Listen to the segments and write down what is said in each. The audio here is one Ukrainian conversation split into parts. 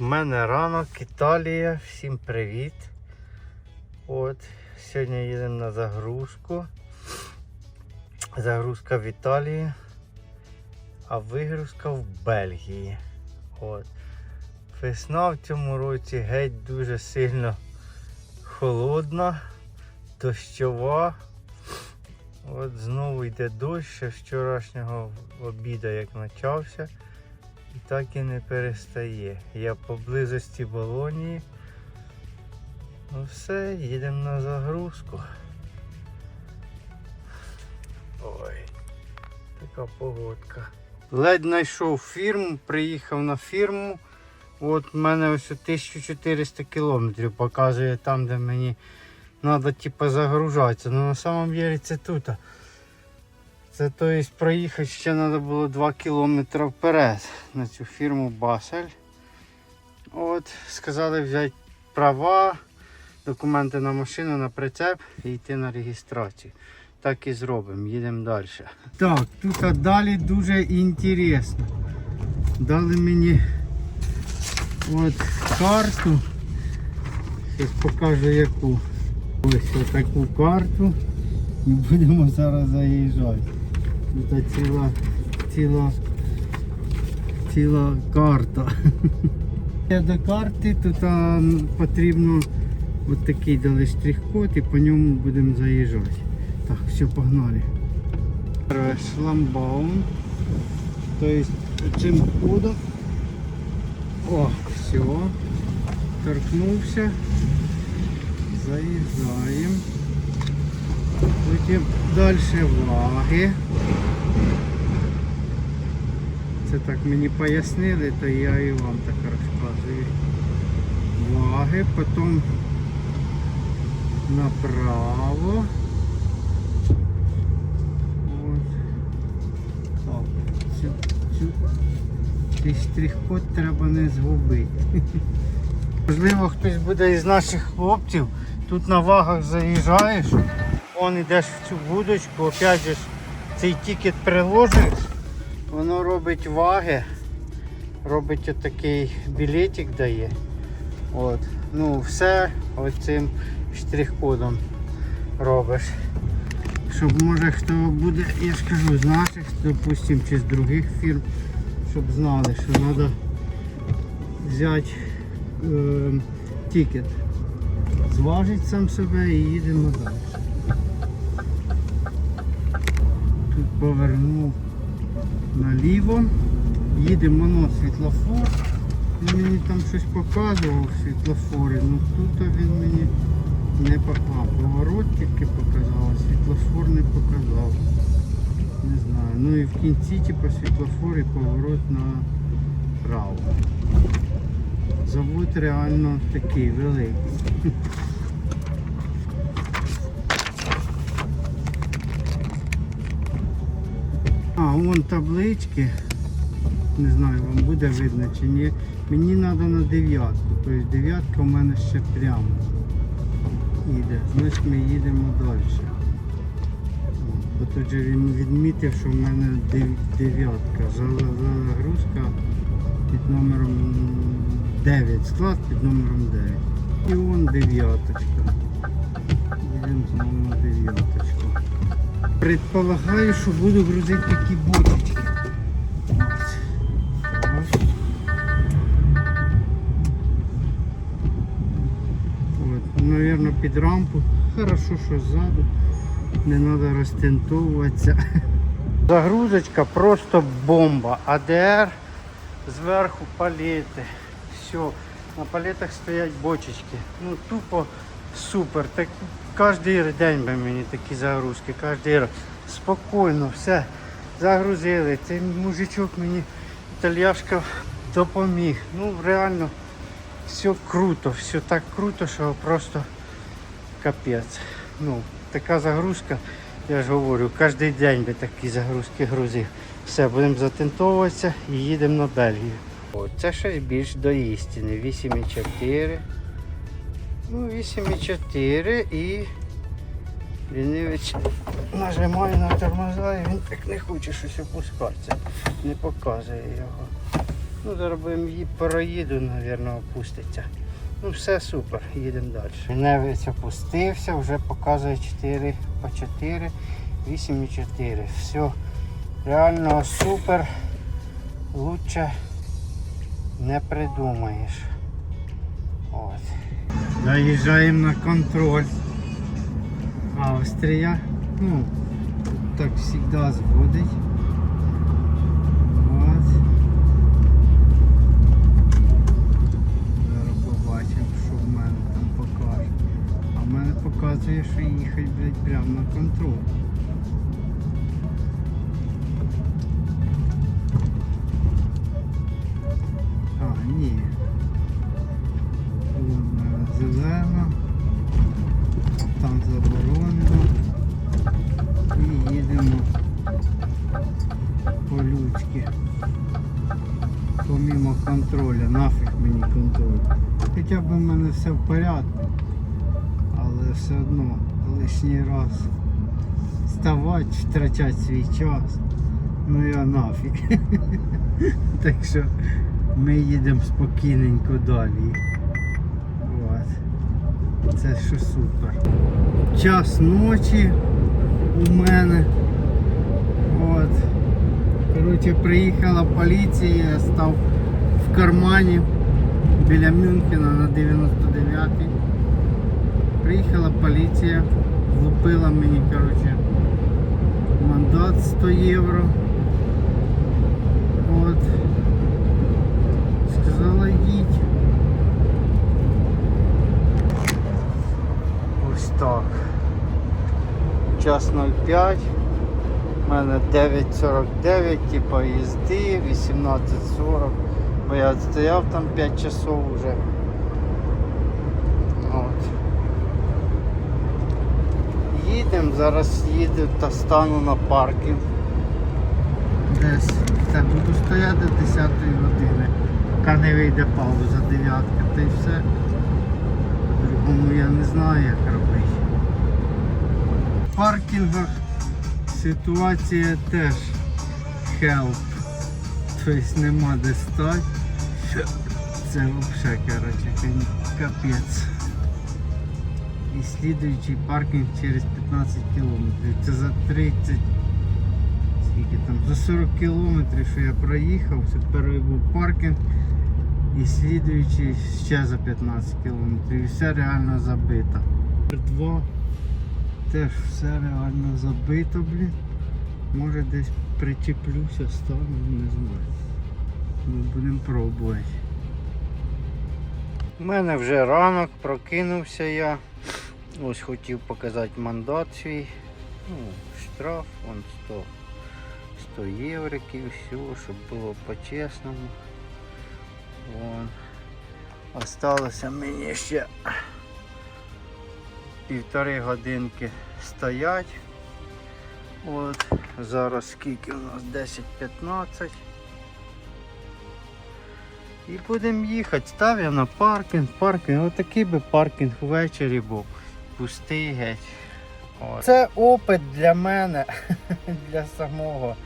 У мене ранок, Італія, всім привіт. От, сьогодні їдемо на загрузку. Загрузка в Італії, а вигрузка в Бельгії. От. Весна в цьому році геть дуже сильно холодна, дощова. От знову йде дощ ще вчорашнього обіду, як почався. І так і не перестає. Я поблизості Болонії. Ну все, їдемо на загрузку. Ой, така погодка. Ледь знайшов фірму, приїхав на фірму. От в мене ось 1400 кілометрів показує там, де мені треба типу, загружатися. Ну на самом деле це тут. Це то є проїхати ще треба було 2 кілометри вперед на цю фірму Басель. От, сказали взяти права, документи на машину, на прицеп і йти на реєстрацію. Так і зробимо, їдемо далі. Так, тут далі дуже інтересно. Дали мені от карту. Зараз покажу яку. Ось таку карту. І будемо зараз заїжджати. Тут ціла, ціла, ціла карта. До карти тут потрібно от такий дали штрих-код і по ньому будемо заїжджати. Так, все, погнали. Шламбаун. Тобто цим кодом. О, все. Торкнувся. Заїжджаємо. Потім далі ваги. Це так мені пояснили, то я і вам так розказую. Ваги, потім направо. Цей штрих-код треба не згубити. Можливо, хтось буде із наших хлопців. Тут на вагах заїжджаєш, он йдеш в цю будочку, опять же цей тікет приложиш, воно робить ваги, робить отакий білетик дає. От. Ну, все оцим штрих-кодом робиш. Щоб може хто буде, я ж кажу, з наших, допустим, чи з других фірм, щоб знали, що треба взяти е, тікет зважить сам себе і їдемо далі. Тут повернув наліво, їдемо на світлофор. Він мені там щось показував в світлофорі, ну тут він мені не показав. Поворот тільки показав, а світлофор не показав. Не знаю. Ну і в кінці типу, світлофор і поворот направо. Завод реально такий великий. вон таблички. Не знаю, вам буде видно чи ні. Мені треба на дев'ятку. Тобто дев'ятка у мене ще прямо йде. Значить ми їдемо далі. Бо тут же він відмітив, що в мене дев- дев'ятка. Загрузка під номером 9. Склад під номером 9. І вон дев'яточка. Їдемо знову на дев'яточку. Предполагаю, що буду грузити такі бочечки. От, під рампу. Хорошо, що ззаду. Не треба розтентовуватися. Загрузочка просто бомба. АДР зверху палети. Все. На палетах стоять бочечки. Ну тупо супер. Так кожен день би мені такі загрузки. Кожен раз. Спокійно, все. Загрузили. Цей мужичок мені італіяшка допоміг. Ну реально все круто, все так круто, що просто капець. Ну, така загрузка, я ж говорю, кожен день би такі загрузки грузив. Все, будемо затентовуватися і їдемо на Бельгію. О, це щось більш до істини. 8,4. Ну, 8,4 і лінивець нажимаю на тормоза і він так не хоче щось опускатися. Не показує його. Ну, зараз її проїду, мабуть, опуститься. Ну все супер, їдемо далі. Невець опустився, вже показує 4 по 4, 8,4. Все реально супер. Лучше не придумаєш. Заїжджаємо на контроль. Австрія. Ну, так завжди зводить. От. Зараз побачимо, що в мене там покаже. А в мене показує, що їхати блядь, прямо на контроль. А, ні. Тут зелено. Там заборонено. І їдемо по-людськи. Помімо контроля, нафіг мені контроль. Хоча б в мене все в порядку, але все одно лишній раз ставати, втрачати свій час. Ну я нафіг. Так що ми їдемо спокійненько далі. Це що супер. Час ночі у мене. От. Коротше, приїхала поліція, я став в кармані біля Мюнхена на 99-й. Приїхала поліція, влупила мені, коротше, мандат 100 євро. От. Сказала їдь. Ось так. Час 05. У мене 9.49, типа їзди, 18.40. Бо я стояв там 5 часов вже. От. Їдемо, зараз їду та стану на паркінг. Десь так буду стояти до 10 години, поки не вийде пауза 9, та й все. По-другому я не знаю як робити. Паркінгах ситуація теж help. Тобто нема де стати. Це взагалі, коротше, капець. І слідуючий паркінг через 15 кілометрів. Це за 30. Скільки там? За 40 кілометрів, що я проїхав, це перший був паркінг. І слідуючий ще за 15 кілометрів. І все реально забито. Два. Теж все реально забито, блін. Може десь причеплюся, стану, не знаю. Ну, будемо пробувати. У мене вже ранок, прокинувся я. Ось хотів показати мандат свій. Ну, штраф, он 100, 100 євриків, все, щоб було по-чесному. Вон. Осталося мені ще півтори годинки стоять. От, зараз скільки у нас 10-15. І будемо їхати. Став я на паркінг, паркінг, отакий би паркінг ввечері був. Пустий геть. От. Це опит для мене, для самого.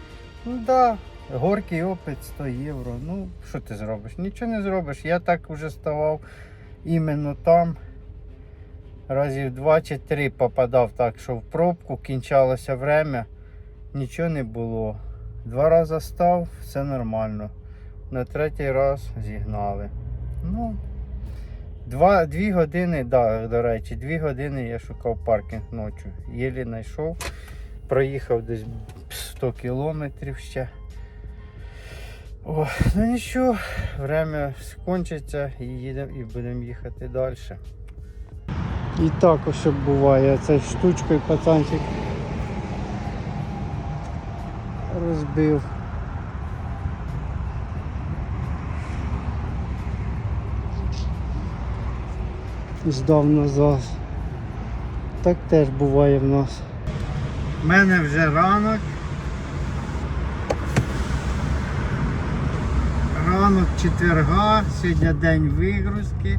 Ну да, горький опит 100 євро. Ну, що ти зробиш? Нічого не зробиш. Я так вже ставав іменно там. Разів два чи три попадав так, що в пробку кінчалося время, нічого не було. Два рази став, все нормально. На третій раз зігнали. Ну, два, дві години, да, до речі, дві години я шукав паркінг ночі. Єлі знайшов. Проїхав десь 100 кілометрів ще. О, ну нічого, время скончиться і їдемо і будемо їхати далі. І також що буває, цей штучкою пацанчик розбив. Здав назад. Так теж буває в нас. У мене вже ранок. Ранок четверга, сьогодні день вигрузки.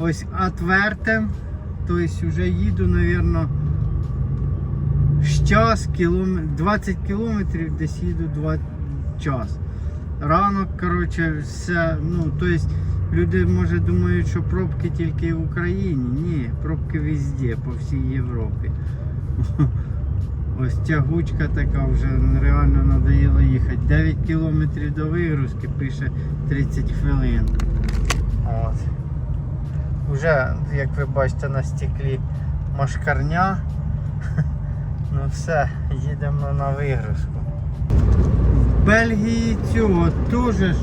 Ось отвертим. Тобто вже їду, мабуть, час, кілометр, 20 кілометрів десь їду 2 час. ранок, коротше, все, ну, тобто люди, може, думають, що пробки тільки в Україні. Ні, пробки везде, по всій Європі. Ось тягучка така вже реально надоїло їхати. 9 кілометрів до вигрузки пише 30 хвилин. От. Уже, як ви бачите, на стеклі машкарня. Ну все, їдемо на вигрузку. В Бельгії цього теж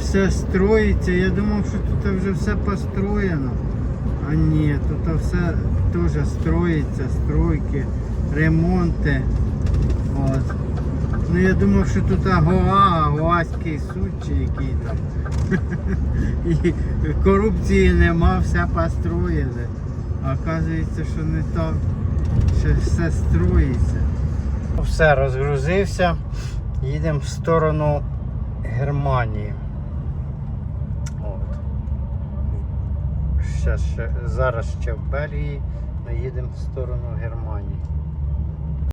все строїться. Я думав, що тут вже все построєно. А ні, тут все теж строїться, стройки, ремонти. От. Ну я думав, що тут Гоа, Гоаський суд чи який там. І корупції нема, все построїли. А оказується, що не так. Ще все строїться. Все, розгрузився. Їдемо в сторону Германії. От. Ще, ще, зараз ще в Бельгії, але їдемо в сторону Германії.